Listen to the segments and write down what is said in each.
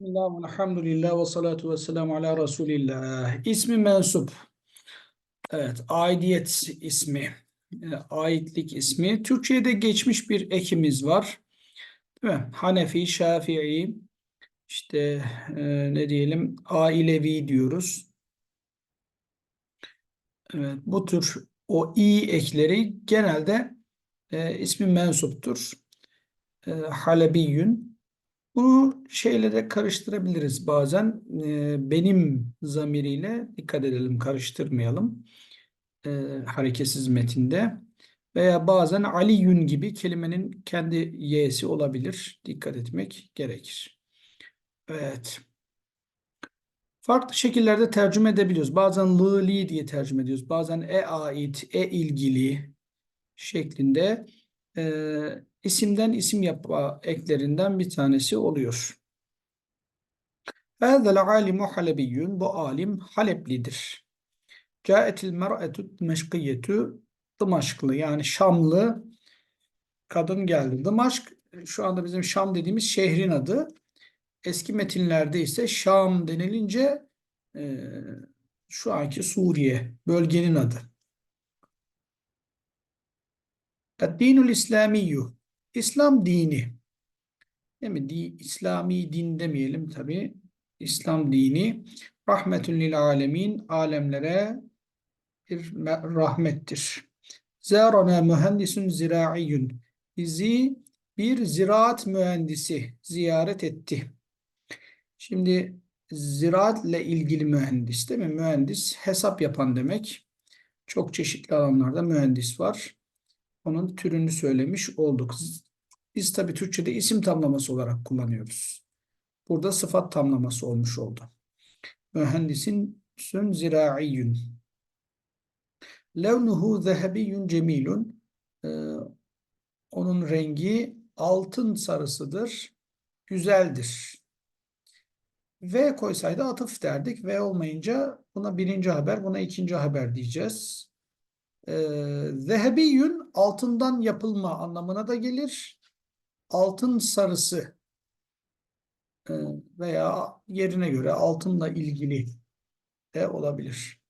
Bismillah, elhamdülillah ve salatu ve selamu ala Resulillah. İsmi mensup. Evet, aidiyet ismi, e, aitlik ismi. Türkçe'ye de geçmiş bir ekimiz var. Değil mi? Hanefi, Şafii, işte e, ne diyelim, ailevi diyoruz. Evet, bu tür o i ekleri genelde e, ismi mensuptur. E, Halebiyün. Bunu şeyle de karıştırabiliriz bazen. Ee, benim zamiriyle dikkat edelim, karıştırmayalım. Ee, hareketsiz metinde. Veya bazen Aliyün gibi kelimenin kendi y'si olabilir. Dikkat etmek gerekir. Evet. Farklı şekillerde tercüme edebiliyoruz. Bazen lı, li diye tercüme ediyoruz. Bazen e ait, e ilgili şeklinde e, isimden isim yapma eklerinden bir tanesi oluyor. Hâzel alimu halebiyyün. Bu alim Haleplidir. Câetil mer'etü meşkiyetü Dımaşklı yani Şamlı kadın geldi. Dımaşk şu anda bizim Şam dediğimiz şehrin adı. Eski metinlerde ise Şam denilince e, şu anki Suriye bölgenin adı. Eddinul İslamiyyü İslam dini. Değil mi? İslami din demeyelim tabi. İslam dini rahmetün lil alemin alemlere bir rahmettir. Zârana mühendisun ziraiyyün bizi bir ziraat mühendisi ziyaret etti. Şimdi ziraatle ilgili mühendis değil mi? Mühendis hesap yapan demek. Çok çeşitli alanlarda mühendis var. Onun türünü söylemiş olduk. Biz tabi Türkçe'de isim tamlaması olarak kullanıyoruz. Burada sıfat tamlaması olmuş oldu. Mühendisin sün ziraiyyün. Levnuhu zehebiyyün cemilun. Ee, onun rengi altın sarısıdır. Güzeldir. V koysaydı atıf derdik. V olmayınca buna birinci haber, buna ikinci haber diyeceğiz. Ee, zehebiyyün altından yapılma anlamına da gelir. Altın sarısı e, veya yerine göre altınla ilgili de olabilir.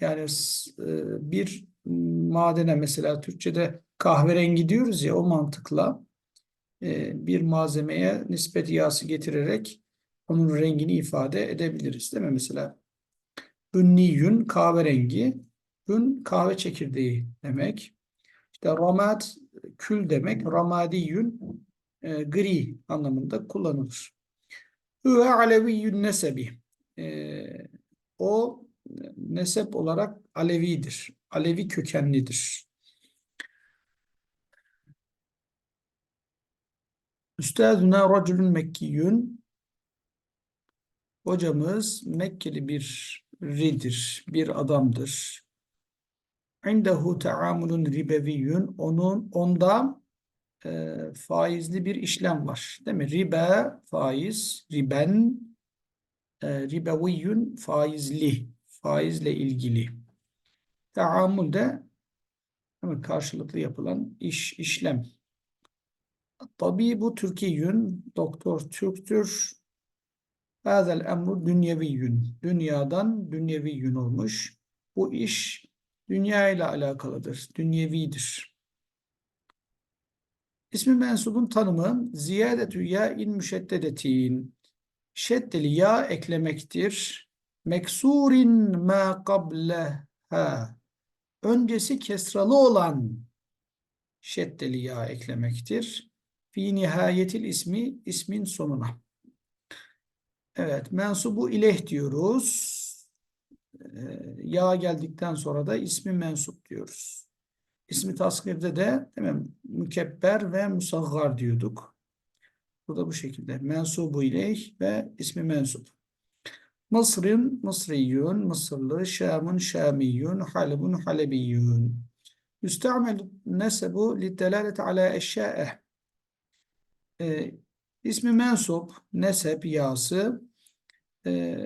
Yani e, bir madene mesela Türkçe'de kahverengi diyoruz ya o mantıkla e, bir malzemeye nispet yağısı getirerek onun rengini ifade edebiliriz değil mi? Mesela ünniyün kahverengi Ün kahve çekirdeği demek. İşte ramat kül demek. Ramadiyün e, gri anlamında kullanılır. Hüve aleviyyün nesebi. E, o nesep olarak Alevidir. Alevi kökenlidir. Üstaduna racülün Mekkiyün Hocamız Mekkeli bir ridir, bir adamdır indehu taamulun ribeviyyun onun onda e, faizli bir işlem var. Değil mi? Ribe faiz, riben e, ribeviyyun faizli, faizle ilgili. Taamul de karşılıklı yapılan iş, işlem. Tabi bu Türkiyyün, doktor Türktür. Hazel emru dünyeviyyün. Dünyadan dünyeviyyün olmuş. Bu iş dünya ile alakalıdır, dünyevidir. İsmi mensubun tanımı ziyadetü in müşeddedetin şeddeli ya eklemektir. Meksurin ma qableha öncesi kesralı olan şeddeli ya eklemektir. Fi nihayetil ismi ismin sonuna. Evet mensubu ileh diyoruz. Ee, ya geldikten sonra da ismi mensup diyoruz. İsmi tasgirde de değil mi? mükebber ve musaggar diyorduk. Bu da bu şekilde. Mensubu ileyh ve ismi mensup. Mısır'ın Mısriyyun, Mısırlı, Şam'ın Şamiyyun, Halebun Halebiyyun. Yüstamel nesebu liddelaleti ala eşya'eh. Ee, ismi mensup, nesep, yası e,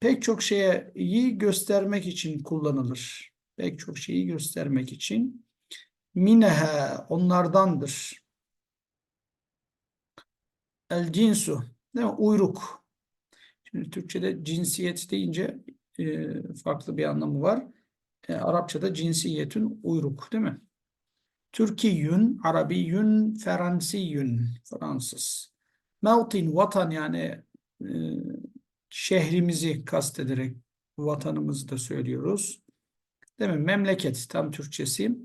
pek çok şeye iyi göstermek için kullanılır. Pek çok şeyi göstermek için. Mineha onlardandır. El cinsu. Değil mi? Uyruk. Şimdi Türkçe'de cinsiyet deyince e, farklı bir anlamı var. E, Arapçada cinsiyetün uyruk değil mi? Türkiyün, Arabiyün, Fransiyün, Fransız. Mevtin, vatan yani e, şehrimizi kastederek vatanımızı da söylüyoruz. Değil mi? Memleket tam Türkçesi.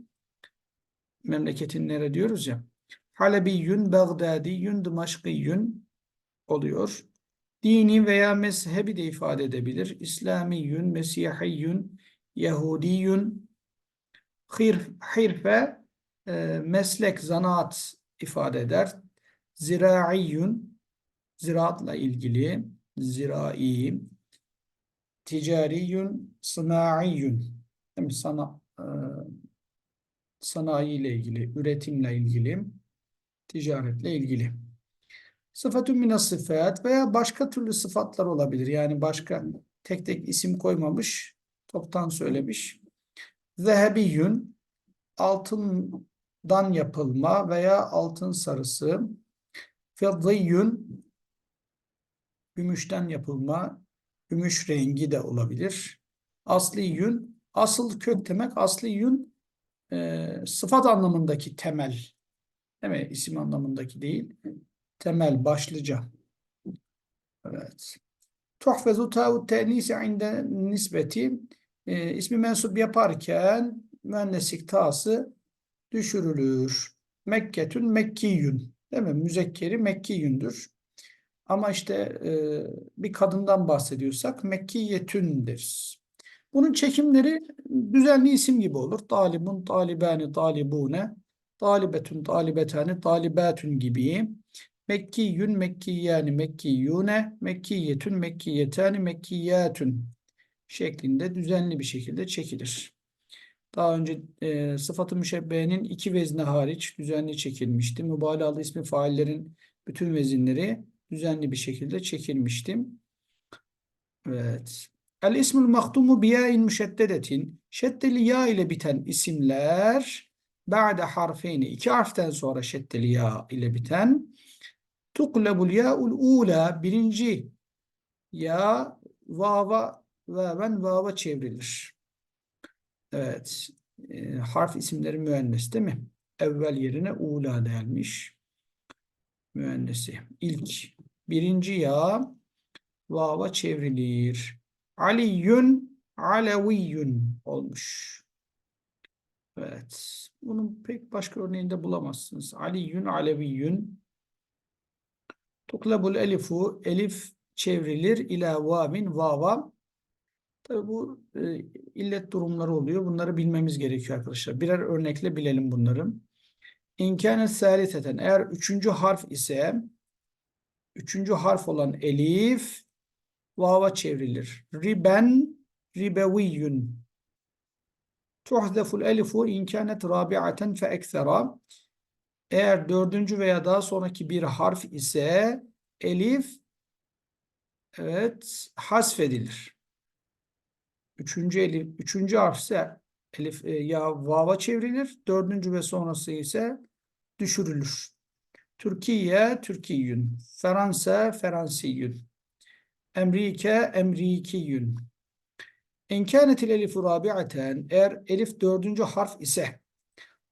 Memleketin nere diyoruz ya. Halebiyün, Bagdadiyün, Dımaşkiyün oluyor. Dini veya mezhebi de ifade edebilir. İslamiyün, Mesihiyyün, Yahudiyün, Hirf, hirfe e, meslek, zanaat ifade eder. Ziraiyyün, ziraatla ilgili, zirai, ticariyün, sınaiyyün, değil mi? Sana, e, sanayi ile ilgili, üretimle ilgili, ticaretle ilgili. Sıfatun mine sıfat veya başka türlü sıfatlar olabilir. Yani başka tek tek isim koymamış, toptan söylemiş. Zehebiyyün, altından yapılma veya altın sarısı. Fiddiyyün, gümüşten yapılma, gümüş rengi de olabilir. Asliyün, asıl kök demek. Asliyün, e, sıfat anlamındaki temel. Değil mi? İsim anlamındaki değil. Temel, başlıca. Evet. Tuhfezu ta'u te'nisi inde nisbeti e, ismi mensup yaparken müenneslik ta'sı düşürülür. Mekketün Mekkiyün. Değil mi? Müzekkeri Mekkiyündür. Ama işte e, bir kadından bahsediyorsak Mekkiyetün deriz. Bunun çekimleri düzenli isim gibi olur. Talibun, talibani, talibune, talibetun, talibetani, talibatun gibi. Mekkiyün, mekkiyani, mekkiyune, mekkiyetün, mekkiyetani, mekkiyatun şeklinde düzenli bir şekilde çekilir. Daha önce e, sıfatı müşebbehenin iki vezni hariç düzenli çekilmişti. Mübalağalı ismi faillerin bütün vezinleri düzenli bir şekilde çekilmiştim. Evet. El ismul mahtumu biyain müşeddedetin şeddeli ya ile biten isimler ba'de harfeyni iki harften sonra şeddeli ya ile biten tuklebul ya'ul ula birinci ya vava vaven vava çevrilir. Evet. E, harf isimleri müennes değil mi? Evvel yerine ula gelmiş. Müennesi. İlk. Birinci ya vava çevrilir. Aliyün aleviyyün olmuş. Evet. Bunun pek başka örneğinde bulamazsınız. Aliyün aleviyyün. Tuklabul elifu. Elif çevrilir. ila vavin vava. Tabii bu e, illet durumları oluyor. Bunları bilmemiz gerekiyor arkadaşlar. Birer örnekle bilelim bunları. İmkâne sâliseten eğer üçüncü harf ise üçüncü harf olan elif vava çevrilir. Riben ribeviyyün tuhdeful elifu inkânet rabi'aten fe eksera eğer dördüncü veya daha sonraki bir harf ise elif evet hasfedilir. Üçüncü elif, üçüncü harf ise elif e, ya vava çevrilir. Dördüncü ve sonrası ise düşürülür. Türkiye, Türkiyün. Fransa, Fransiyün. Emrike, Emrikiyün. İnkânetil elifu rabi'aten eğer elif dördüncü harf ise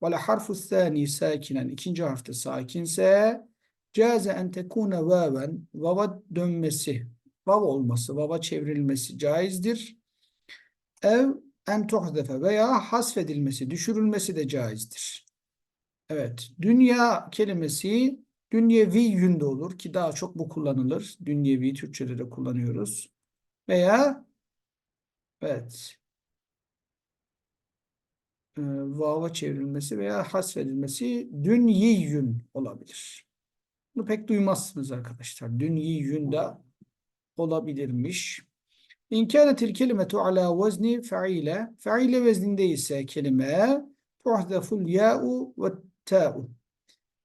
ve la harfu thani sakinen ikinci harfte sakinse caze en tekune vaven vava dönmesi vav olması, vava çevrilmesi caizdir. Ev en tuhzefe veya hasfedilmesi, düşürülmesi de caizdir. Evet, dünya kelimesi dünyevi yünde olur ki daha çok bu kullanılır. Dünyevi Türkçe'de de kullanıyoruz. Veya evet e, vava çevrilmesi veya hasfedilmesi dünyiyün olabilir. Bunu pek duymazsınız arkadaşlar. Dünyiyün de olabilirmiş. İn kânetil kelimetu ala vezni fe'ile fe'ile vezninde ise kelime tuhdeful ya'u ve ta'u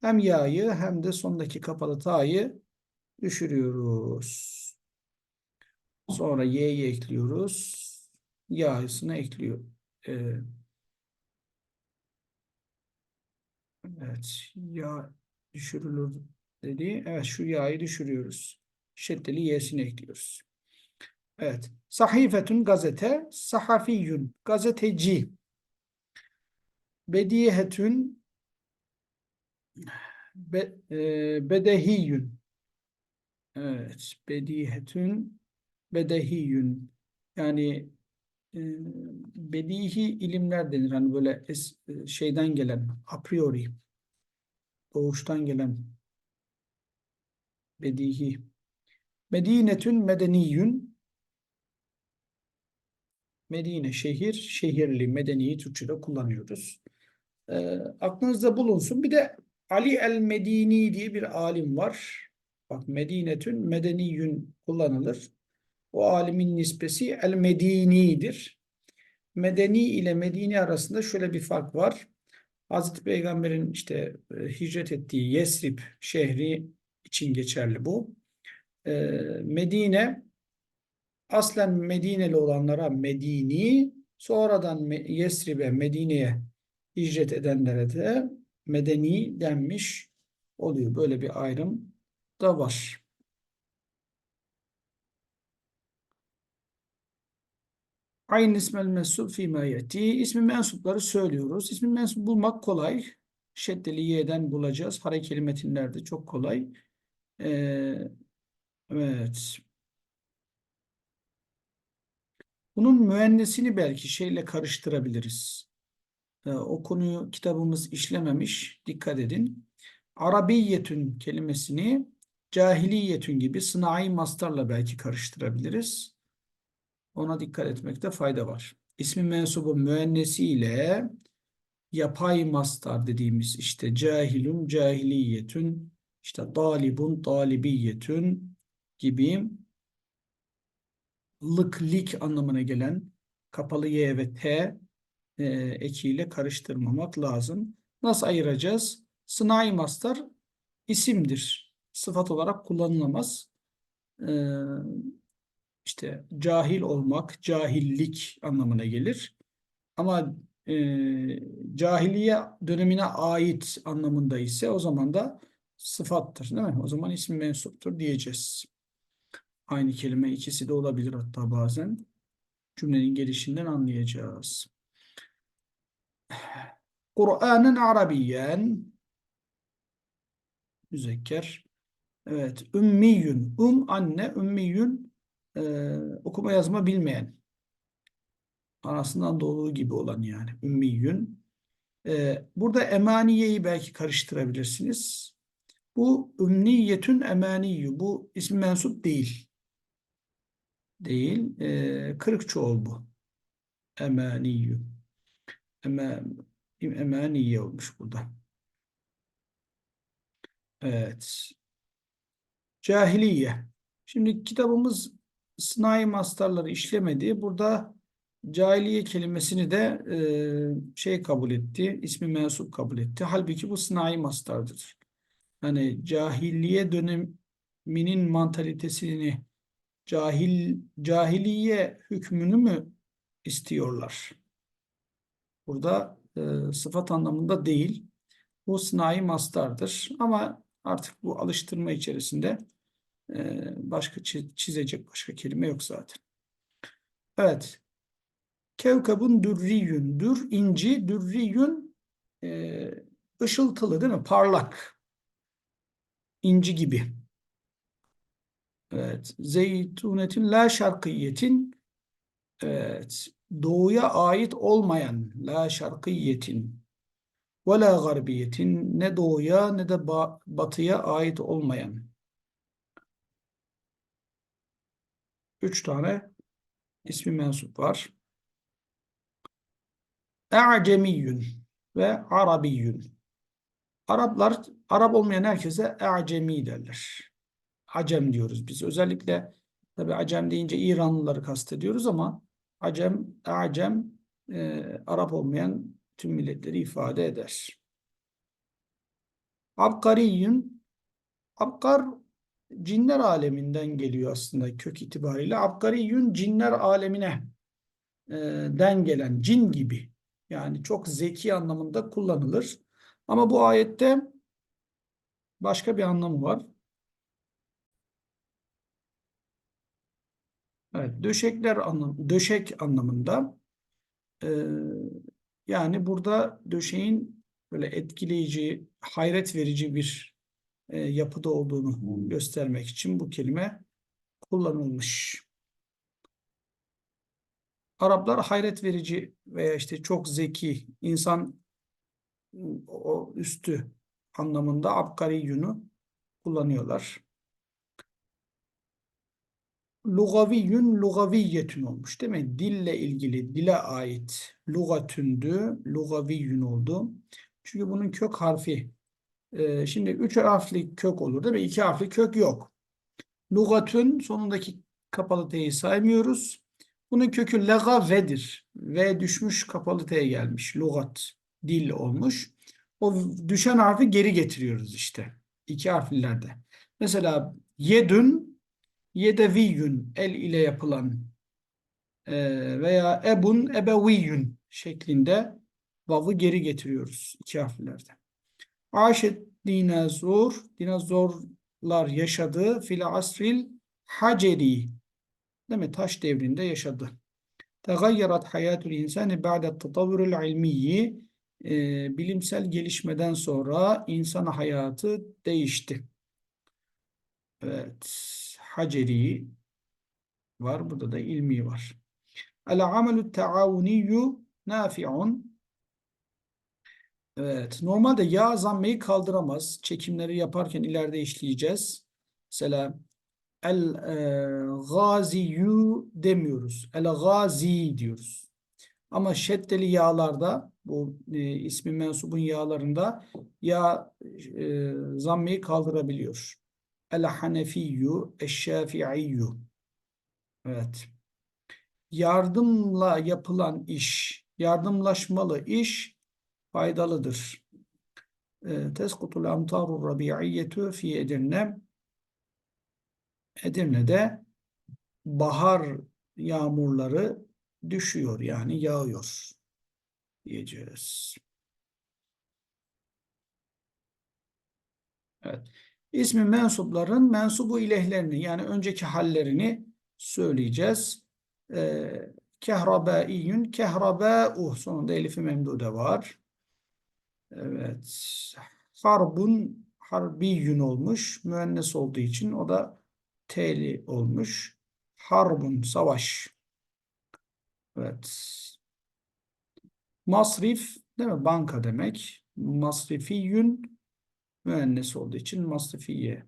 hem ya'yı hem de sondaki kapalı ta'yı düşürüyoruz. Sonra y'yi ekliyoruz. Ya'sını ekliyor. Ee, evet. Ya düşürülür Şeddeli. Evet şu ya'yı düşürüyoruz. Şeddeli y'sini ekliyoruz. Evet. Sahifetün gazete. Sahafiyyün. Gazeteci. Bediyehetün. Be, e, bedehiyyün. Evet. Bedihetün. Bedehiyyün. Yani e, bedihi ilimler denir. Hani böyle es, e, şeyden gelen, a priori, doğuştan gelen bedihi. Medinetün medeniyyün. Medine şehir, şehirli, medeniyi Türkçe'de kullanıyoruz. E, aklınızda bulunsun. Bir de Ali el-Medini diye bir alim var. Bak Medinetün medeniyyün kullanılır. O alimin nispesi el-Medini'dir. Medeni ile Medini arasında şöyle bir fark var. Hazreti Peygamber'in işte e, hicret ettiği Yesrib şehri için geçerli bu. E, Medine aslen Medineli olanlara Medini, sonradan Yesrib'e, Medine'ye hicret edenlere de Medeni denmiş oluyor. Böyle bir ayrım da var. Aynı ismel mensup fîmâ yeti. İsmi mensupları söylüyoruz. İsmi mensup bulmak kolay. Şeddeli y'den bulacağız. Harekeli metinlerde çok kolay. Ee, evet. Bunun müennesini belki şeyle karıştırabiliriz. Ee, o konuyu kitabımız işlememiş. Dikkat edin. Arabiyyetün kelimesini cahiliyetün gibi sınai mastarla belki karıştırabiliriz. Ona dikkat etmekte fayda var. İsmi mensubu müennesiyle yapay mastar dediğimiz işte cahilun cahiliyetün işte dalibun talibiyetün gibi lık lik anlamına gelen kapalı y ve t e, ekiyle karıştırmamak lazım. Nasıl ayıracağız? Sınai mastar isimdir. Sıfat olarak kullanılamaz. Ee, işte cahil olmak, cahillik anlamına gelir. Ama e, cahiliye dönemine ait anlamında ise o zaman da sıfattır değil mi? O zaman isim mensuptur diyeceğiz. Aynı kelime ikisi de olabilir hatta bazen. Cümlenin gelişinden anlayacağız. Kur'an'ın Arabiyen müzekker. Evet. Ümmiyün. Um anne. Ümmiyün e, okuma yazma bilmeyen. Anasından doğduğu gibi olan yani. Ümmiyün. E, burada emaniyeyi belki karıştırabilirsiniz. Bu ümmiyetün emaniyyü. Bu ismi mensup değil. Değil. E, kırık çoğul bu. Emaniyyü. Eman, emaniye olmuş burada. Evet. Cahiliye. Şimdi kitabımız sınai mastarları işlemedi. Burada cahiliye kelimesini de e, şey kabul etti, ismi mensup kabul etti. Halbuki bu sınai mastardır. Yani cahiliye döneminin mantalitesini cahil cahiliye hükmünü mü istiyorlar? Burada e, sıfat anlamında değil. Bu sınai mastardır. Ama artık bu alıştırma içerisinde ee, başka çizecek başka kelime yok zaten. Evet. Kevkabun dürriyün. Dür inci, dürriyün e, ışıltılı değil mi? Parlak. İnci gibi. Evet. Zeytunetin la şarkiyetin evet. Doğuya ait olmayan la şarkiyetin ve la garbiyetin ne doğuya ne de batıya ait olmayan Üç tane ismi mensup var. E'cemiyyün ve Arabiyyün. Araplar, Arap olmayan herkese E'cemi derler. Acem diyoruz biz. Özellikle tabi Acem deyince İranlıları kastediyoruz ama Acem, E'cem e, Arap olmayan tüm milletleri ifade eder. Abkariyyün Abkar cinler aleminden geliyor aslında kök itibariyle. Abgariyün cinler alemine e, den gelen cin gibi. Yani çok zeki anlamında kullanılır. Ama bu ayette başka bir anlamı var. Evet, döşekler anlam döşek anlamında. Ee, yani burada döşeğin böyle etkileyici, hayret verici bir e, yapıda olduğunu göstermek için bu kelime kullanılmış. Araplar hayret verici veya işte çok zeki, insan o üstü anlamında abkariyunu kullanıyorlar. Lugaviyyün, lugaviyyetün olmuş değil mi? Dille ilgili, dile ait lugatündü, lugaviyyün oldu. Çünkü bunun kök harfi. e, şimdi üç harfli kök olur değil mi? İki harfli kök yok. Lugatün sonundaki kapalı t'yi saymıyoruz. Bunun kökü legavedir. V düşmüş kapalı t'ye gelmiş. Lugat, dil olmuş. O düşen harfi geri getiriyoruz işte. İki harflilerde. Mesela yedün, yedeviyyün el ile yapılan e, veya ebun, ebeviyyün şeklinde vav'ı geri getiriyoruz iki harflilerde. Aşet dinazur, dinozorlar yaşadı fil asril haceri. Değil mi? Taş devrinde yaşadı. Tegayyerat hayatul insani ba'de tatavvurul ilmiyyi. Ee, bilimsel gelişmeden sonra insan hayatı değişti. Evet. Haceri var. Burada da ilmi var. El amelü teavuniyyu nafi'un. Evet. Normalde yağ zammeyi kaldıramaz. Çekimleri yaparken ileride işleyeceğiz. Mesela el e, gaziyyu demiyoruz. El gazi diyoruz. Ama şeddeli yağlarda bu e, ismi mensubun yağlarında yağ e, zammeyi kaldırabiliyor. El hanefiyyu, eşşafi'iyyu. Evet. Yardımla yapılan iş, yardımlaşmalı iş faydalıdır. E, Teskutul amtarur rabi'iyyetü fi Edirne. Edirne'de bahar yağmurları düşüyor yani yağıyor diyeceğiz. Evet. İsmi mensupların mensubu ilehlerini yani önceki hallerini söyleyeceğiz. Ee, kehrabaiyyün, kehrabâ'uh sonunda elifi memdude var. Evet. Harbun, harbiyyün olmuş. Müennes olduğu için o da teli olmuş. Harbun, savaş. Evet. Masrif, değil mi? Banka demek. Masrifiyyün, müennes olduğu için masrifiye.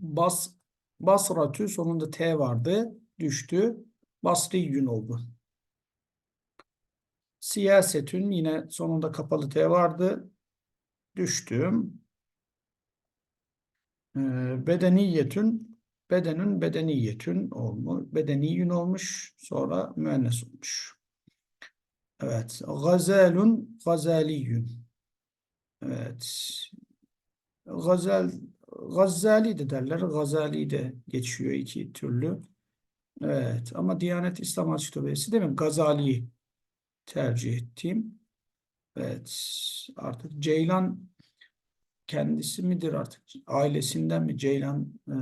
Bas, basratü sonunda T vardı. Düştü. Basriyyün oldu. Siyasetün yine sonunda kapalı T vardı. Düştü. Ee, bedeniyetün bedenün bedeniyetün olmuş. Bedeniyün olmuş. Sonra müennes olmuş. Evet. Gazelun gazaliyün. Evet. Gazel Gazali de derler. Gazali de geçiyor iki türlü. Evet. Ama Diyanet İslam Ansiklopedisi değil mi? Gazali'yi tercih ettiğim. Evet. Artık Ceylan kendisi midir artık? Ailesinden mi Ceylan e,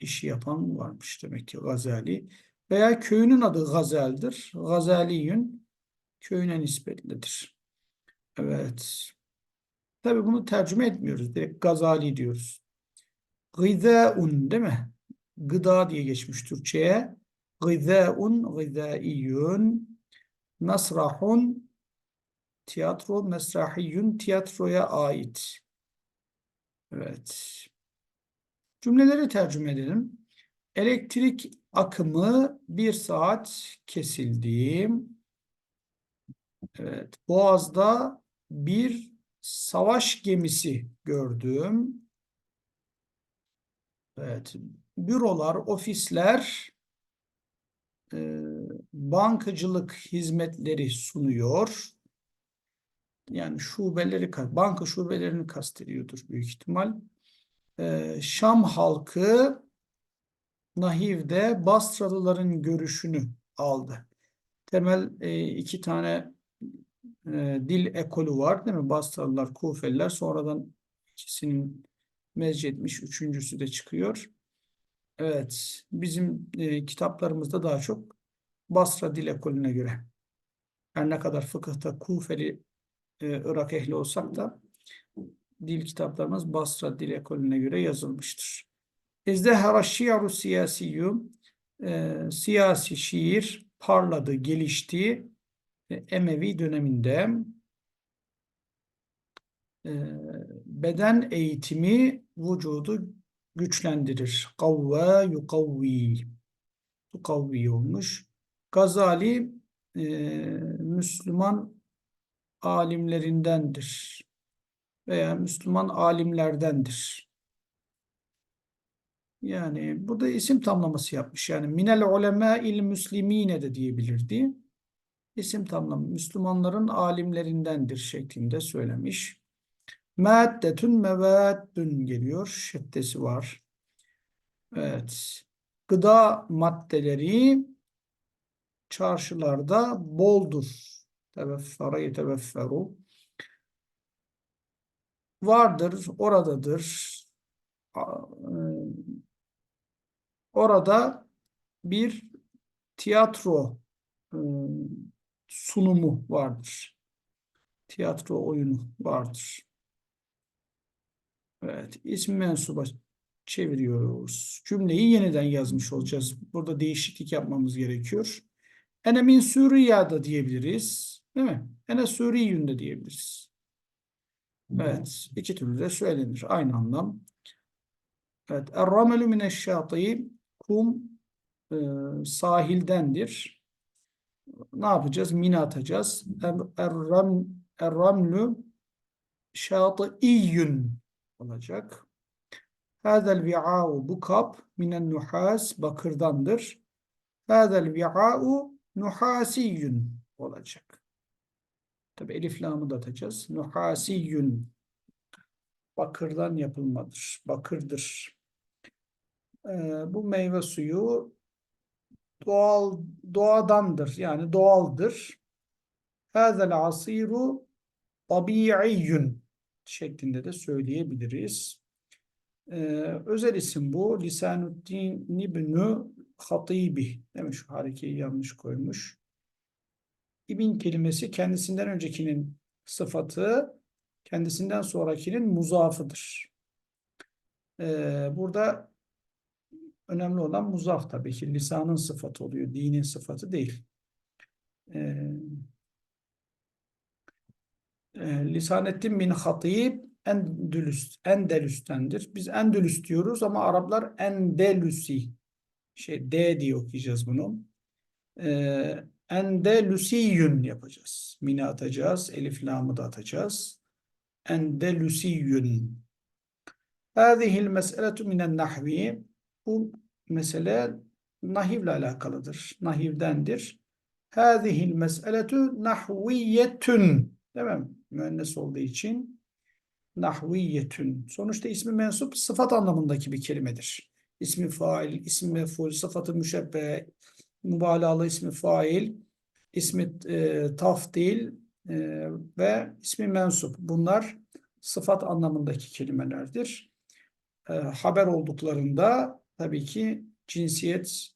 işi yapan mı varmış demek ki Gazali. Veya köyünün adı Gazel'dir. Gazaliyün köyüne nispetlidir. Evet. Tabi bunu tercüme etmiyoruz. Direkt Gazali diyoruz. Gıdaun değil mi? Gıda diye geçmiş Türkçe'ye. Gıdaun, gıdaiyyun, nasrahun, tiyatro, mesrahiyyun, tiyatroya ait. Evet. Cümleleri tercüme edelim. Elektrik akımı bir saat kesildi. Evet. Boğaz'da bir savaş gemisi gördüm. Evet. Bürolar, ofisler e, bankacılık hizmetleri sunuyor. Yani şubeleri, banka şubelerini kastediyordur büyük ihtimal. E, Şam halkı Nahiv'de Basralıların görüşünü aldı. Temel e, iki tane e, dil ekolü var değil mi? Basralılar, Kufeliler sonradan ikisinin mezc etmiş. Üçüncüsü de çıkıyor. Evet. Bizim e, kitaplarımızda daha çok Basra dil ekolüne göre. Her ne kadar fıkıhta Kufeli e, Irak ehli olsak da dil kitaplarımız Basra dil ekolüne göre yazılmıştır. İzdehara şiaru siyasiyyum e, siyasi şiir parladı, gelişti Emevi döneminde e, beden eğitimi vücudu güçlendirir. Kavva yukavvi yukavvi olmuş. Gazali e, Müslüman alimlerindendir veya Müslüman alimlerdendir. Yani burada isim tamlaması yapmış. Yani minel ulemâil müslimine de diyebilirdi. İsim tamlamı Müslümanların alimlerindendir şeklinde söylemiş. Maddetün mevaddün geliyor. Şeddesi var. Evet. Gıda maddeleri çarşılarda boldur. Teveffera yetevefferu. Vardır, oradadır. E, Orada bir tiyatro e, sunumu vardır. Tiyatro oyunu vardır. Evet, isim mensuba çeviriyoruz. Cümleyi yeniden yazmış olacağız. Burada değişiklik yapmamız gerekiyor. Ene min Suriye da diyebiliriz. Değil mi? Ene Suriyün de diyebiliriz. Evet, iki türlü de söylenir. Aynı anlam. Evet, Er-ramelü mineşşâtî kum e, sahildendir. Ne yapacağız? Mine atacağız. Er- Er-ram Er-ramlü şâtîyyün olacak. Hâzel vi'â'u bu kap minen nuhas bakırdandır. Hâzel vi'â'u nuhasiyyün olacak. Tabi elif lamı da atacağız. Nuhasiyyün bakırdan yapılmadır. Bakırdır. Ee, bu meyve suyu doğal doğadandır. Yani doğaldır. Hâzel asiru tabi'iyyün şeklinde de söyleyebiliriz. Ee, özel isim bu. Lisanuddin İbnü Hatibi. Demiş şu harekeyi yanlış koymuş. İbn kelimesi kendisinden öncekinin sıfatı, kendisinden sonrakinin muzafıdır. Ee, burada önemli olan muzaf tabii ki. Lisanın sıfatı oluyor, dinin sıfatı değil. Ee, e, Lisanettin bin Hatib Endülüs, Endülüs'tendir. Biz Endülüs diyoruz ama Araplar Endelüsi. Şey D diye okuyacağız bunu. Ee, Endelüsiyün yapacağız. Mine atacağız. Elif lamı da atacağız. Endelüsiyün. Hâzihil mes'eletu minen nahvi. Bu mesele nahivle alakalıdır. Nahivdendir. Hâzihil mes'eletu nahviyetün. Değil mi? Müennes olduğu için nahviyetün. Sonuçta ismi mensup sıfat anlamındaki bir kelimedir. İsmi fail, ismi mef'ul, sıfatı müşebbe, mübalağalı ismi fail, ismi e, tafdil e, ve ismi mensup. Bunlar sıfat anlamındaki kelimelerdir. E, haber olduklarında tabii ki cinsiyet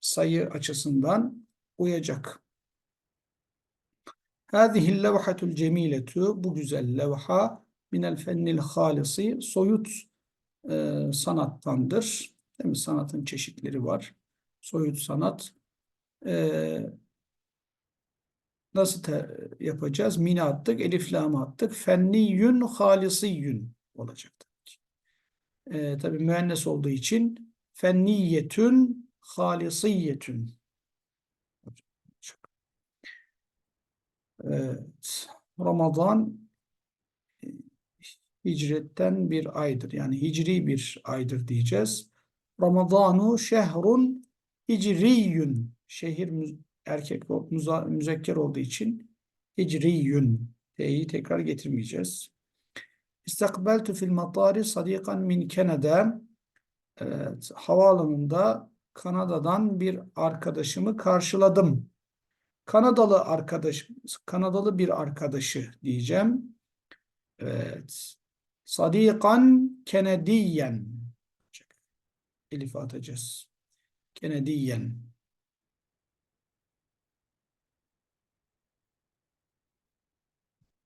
sayı açısından uyacak. Hâzihil levhatul cemiletu bu güzel levha minel fennil halisi soyut e, sanattandır. Değil mi? Sanatın çeşitleri var. Soyut sanat. E, nasıl te- yapacağız? Mine attık, elif lam attık. Fenniyün halisiyyün olacak. tabii ki. E, tabii müennes olduğu için fenniyetün halisiyyetün. Evet. Ramazan e, hicretten bir aydır. Yani hicri bir aydır diyeceğiz. Ramazanu şehrun hicriyün. Şehir erkek müzekker olduğu için hicriyün. T'yi tekrar getirmeyeceğiz. İstakbeltu fil matari sadikan min Kanada. Evet, havaalanında Kanada'dan bir arkadaşımı karşıladım. Kanadalı arkadaş, Kanadalı bir arkadaşı diyeceğim. Evet. Sadikan Kenediyen. Elif atacağız. Kenediyen.